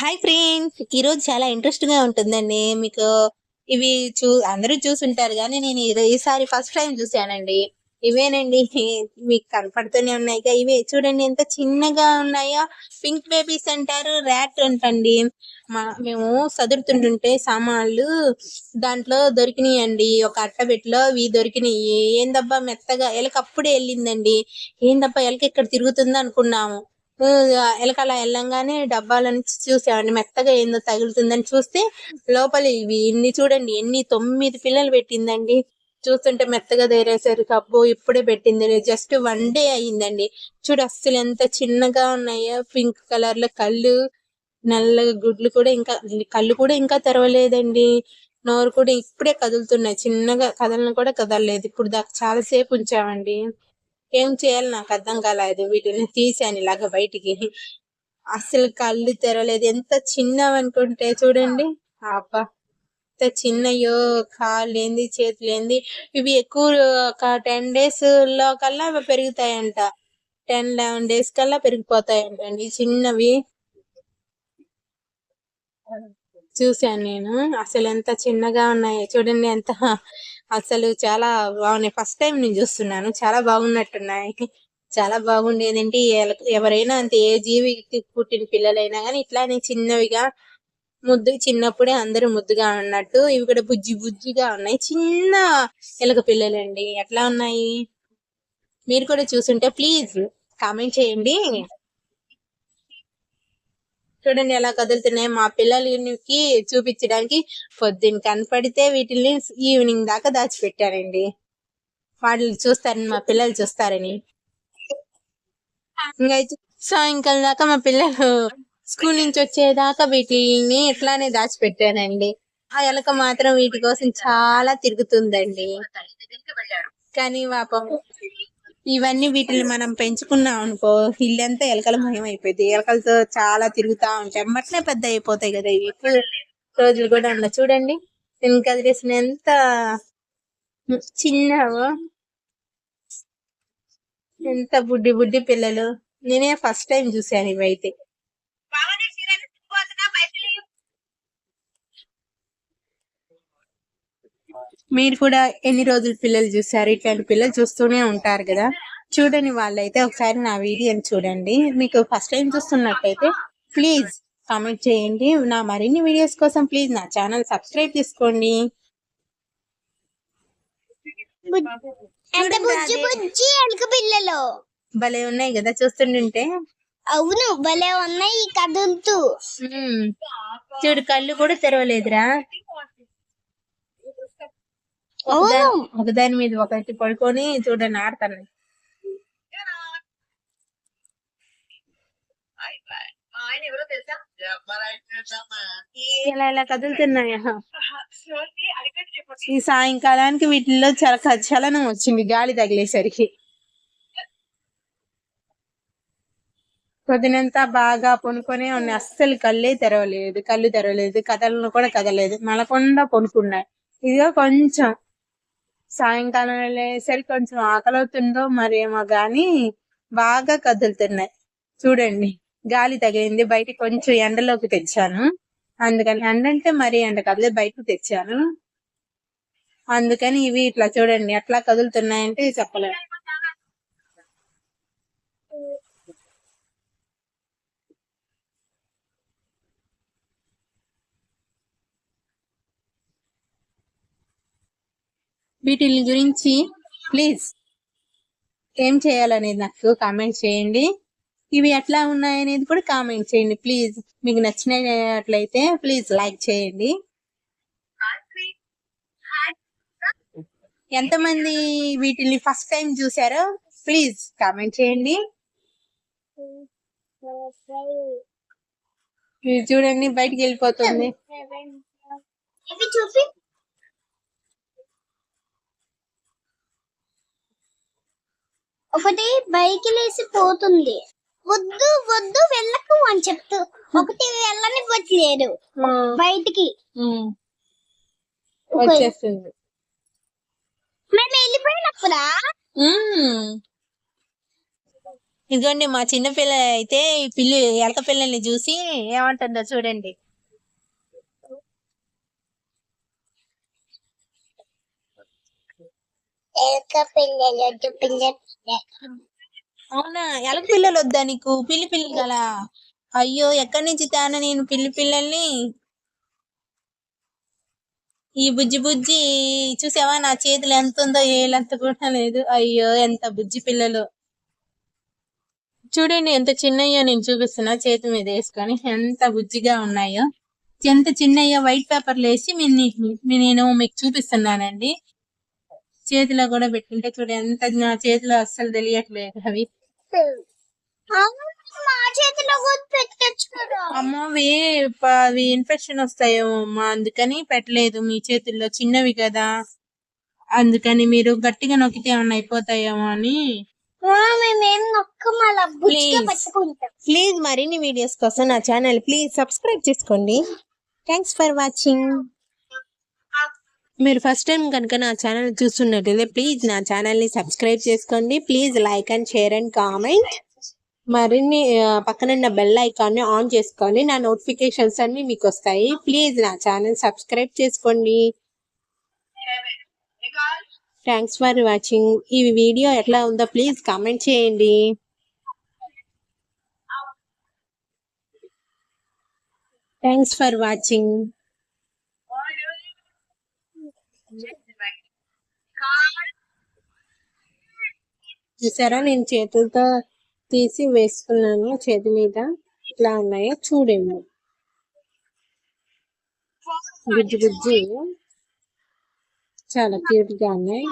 Hi friends ఈరోజు చాలా ఇంట్రెస్ట్గా ఉంటుందండి. మీకు ఇవి చూ అందరూ చూసుంటారు కానీ నేను ఈ- ఈసారి ఫస్ట్ టైం చూశానండి. ఇవేనండి మీకు కనపడుతూనే ఉన్నాయి. ఇవే చూడండి ఎంత చిన్నగా ఉన్నాయో. పింక్ బేబీస్ అంటారు ర్యాట్ అంటండి. మా మేము సదురుతుంటుంటే సామాన్లు దాంట్లో దొరికినాయండి. ఒక అట్టబెట్టిలో ఇవి దొరికినాయి. ఏందబ్బా మెత్తగా ఎలక అప్పుడే వెళ్ళిందండి. ఏందబ్బా ఎలక ఇక్కడ తిరుగుతుంది అనుకున్నాము ఎలకల ఎలక వెళ్ళంగానే డబ్బాలని చూసామండి మెత్తగా ఏందో తగులుతుందని చూస్తే లోపల ఇవి ఇన్ని చూడండి ఎన్ని తొమ్మిది పిల్లలు పెట్టిందండి. చూస్తుంటే మెత్తగా తేరేసరికి అబ్బో ఇప్పుడే పెట్టింది. జస్ట్ వన్ డే అయ్యిందండి. చూడు అస్సలు ఎంత చిన్నగా ఉన్నాయో పింక్ కలర్లో కళ్ళు నల్లగా గుడ్లు కూడా ఇంకా కళ్ళు కూడా ఇంకా తెరవలేదండి. నోరు కూడా ఇప్పుడే కదులుతున్నాయి. చిన్నగా కదలను కూడా కదలలేదు. ఇప్పుడు దాకా చాలా సేపు ఉంచామండి. ఏం చేయాలి నాకు అర్థం కాలేదు. వీటిని తీసాను ఇలాగ బయటికి. అసలు కళ్ళు తెరలేదు ఎంత చిన్నవి అనుకుంటే చూడండి. అబ్బా! ఎంత చిన్నయో కాళ్ళు ఏంది చేతులు ఏంది ఇవి ఎక్కువ ఒక టెన్ డేస్లో కల్లా పెరుగుతాయంట. టెన్ లెవెన్ డేస్ కల్లా పెరిగిపోతాయంటండి. చిన్నవి. చూశాను నేను. అసలు ఎంత చిన్నగా ఉన్నాయి చూడండి ఎంత అసలు చాలా బాగున్నాయి. ఫస్ట్ టైం నేను చూస్తున్నాను. చాలా బాగున్నట్టున్నాయి. చాలా బాగుండేదంటే ఎల- ఎవరైనా అంతే ఏ జీవికి పుట్టిన పిల్లలైనా కానీ ఇట్లానే చిన్నవిగా ముద్దు చిన్నప్పుడే అందరూ ముద్దుగా ఉన్నట్టు ఇవి కూడా బుజ్జి బుజ్జిగా ఉన్నాయి. చిన్న ఎలక పిల్లలండి. ఎట్లా ఉన్నాయి? మీరు కూడా చూసుంటే ప్లీజ్ కామెంట్ చేయండి. చూడండి ఎలా కదులుతున్నాయి. మా పిల్లలకి చూపించడానికి పొద్దున్న కనపడితే వీటిని ఈవినింగ్ దాకా దాచిపెట్టానండి వాళ్ళు చూస్తారని మా పిల్లలు చూస్తారని. ఇంకా అయితే సాయంకాలం దాకా మా పిల్లలు స్కూల్ నుంచి వచ్చేదాకా వీటిని ఇట్లానే దాచిపెట్టానండి ఆ ఎలక మాత్రం వీటి కోసం చాలా తిరుగుతుందండి. కానీ పాపం ఇవన్నీ వీటిని మనం పెంచుకున్నాం అనుకో ఇల్లంతా ఎలకల మయం అయిపోయింది. ఎలకలతో చాలా తిరుగుతా ఉంటాయి. మట్లే పెద్ద అయిపోతాయి కదా ఇవి. ఎక్కువ రోజులు కూడా అన్న చూడండి. నేను కదిలేసిన ఎంత చిన్నవో ఎంత బుడ్డి బుడ్డి పిల్లలు. నేనే ఫస్ట్ టైం చూశాను ఇవైతే. మీరు కూడా ఎన్ని రోజులు పిల్లలు చూసారు? ఇట్లాంటి పిల్లలు చూస్తూనే ఉంటారు కదా. చూడని వాళ్ళైతే ఒకసారి నా వీడియోని చూడండి. మీకు ఫస్ట్ టైం చూస్తున్నట్టయితే ప్లీజ్ కామెంట్ చేయండి. నా మరిన్ని వీడియోస్ కోసం ప్లీజ్ నా ఛానల్ సబ్స్క్రైబ్ చేసుకోండి. పిల్లలు? భలే ఉన్నాయి కదా చూస్తుంటుంటే. అవును భలే ఉన్నాయి కదులుతూ. చూడు కళ్ళు కూడా తెరవలేదురా. ఒకదాని మీద ఒకటి పడుకొని చూడండి ఆడతాను ఇలా ఇలా కదులుతున్నాయా? ఈ సాయంకాలానికి వీటిల్లో చాలా చలనం వచ్చింది గాలి తగిలేసరికి. పొద్దునంతా బాగా పొనుకొనే ఉన్నాయి. అస్సలు కళ్ళే తెరవలేదు కళ్ళు తెరవలేదు కదలను కూడా కదలేదు మలకుండా పొనుకున్నాయి. ఇదిగో కొంచెం సాయంకాలం వెళ్ళేసరికి కొంచెం ఆకలి అవుతుందో మరేమో గాని బాగా కదులుతున్నాయి. చూడండి గాలి తగిలింది. బయట కొంచెం ఎండలోకి తెచ్చాను. అందుకని ఎండ అంటే మరీ ఎండ కదలే బయటకు తెచ్చాను. అందుకని ఇవి ఇట్లా చూడండి ఎట్లా కదులుతున్నాయంటే చెప్పలేము వీటిని గురించి ప్లీజ్ ఏం చేయాలనేది నాకు కామెంట్ చేయండి. ఇవి ఎట్లా ఉన్నాయనేది కూడా కామెంట్ చేయండి. ప్లీజ్ మీకు నచ్చినట్లయితే ప్లీజ్ లైక్ చేయండి. ఎంతమంది వీటిని ఫస్ట్ టైం చూసారో ప్లీజ్ కామెంట్ చేయండి. చూడండి బయటికి వెళ్ళిపోతుంది ఇవి చూపి ఒకటి బైక్ లేసి పోతుంది. వద్దు వద్దు వెళ్ళకు అని చెప్తూ ఒకటి వెళ్ళని పోట్లేదు బయటికి. వచ్చేస్తుంది. మేము వెళ్ళిపోయినప్పుడా. ఇదిగోండి మా చిన్న పిల్ల అయితే ఈ పిల్లి ఎలక పిల్లల్ని చూసి ఏమంటుందో చూడండి. పిల్లలు పిల్ల అవునా? ఎలక పిల్లలు వద్దా నీకు? పిల్లి పిల్లి గల. అయ్యో ఎక్కడి నుంచి తాను నేను పిల్లి పిల్లల్ని? ఈ బుజ్జి బుజ్జి చూసావా నా చేతులు ఎంత ఉందో ఏలంత కూడా లేదు. అయ్యో ఎంత బుజ్జి పిల్లలు. చూడండి ఎంత చిన్నయ్యో నేను చూపిస్తున్నా చేతి మీద వేసుకొని. ఎంత బుజ్జిగా ఉన్నాయో. ఎంత చిన్నయ్యో వైట్ పేపర్లు వేసి మీ- నేను మీకు చూపిస్తున్నానండి. చేతిలో కూడా పెట్టుకుంటే చూడు ఎంత నా చేతిలో అస్సలు తెలియట్లేదు అవి అవును, మా చేతిలో కూడా పెట్టచ్చు కదా అమ్మ అవి ఇన్ఫెక్షన్ వస్తాయేమో అమ్మా. అందుకని పెట్టలేదు మీ చేతుల్లో. చిన్నవి కదా. అందుకని మీరు గట్టిగా నొక్కితే ఏమన్నా అయిపోతాయేమో అని. ప్లీజ్ మరిన్ని వీడియోస్ కోసం నా ఛానల్ ప్లీజ్ సబ్స్క్రైబ్ చేసుకోండి. థ్యాంక్స్ ఫర్ వాచింగ్ మీరు ఫస్ట్ టైం కనుక నా ఛానల్ చూస్తున్నట్లయితే ప్లీజ్ నా ఛానల్ని సబ్స్క్రైబ్ చేసుకోండి. Please like and share and comment మరిన్ని పక్కనున్న బెల్ ఐకాన్ని ఆన్ చేసుకోండి. నా నోటిఫికేషన్స్ అన్నీ మీకు వస్తాయి. ప్లీజ్ నా ఛానల్ సబ్స్క్రైబ్ చేసుకోండి. థ్యాంక్స్ ఫర్ వాచింగ్ ఈ వీడియో ఎట్లా ఉందో ప్లీజ్ కామెంట్ చేయండి. థ్యాంక్స్ ఫర్ వాచింగ్ చూసారా? నేను చేతులతో తీసి వేసుకున్నాను. చేతి మీద ఇట్లా ఉన్నాయో. చూడండి. గుజ్జు గుజ్జు. చాలా క్యూట్గా ఉన్నాయి.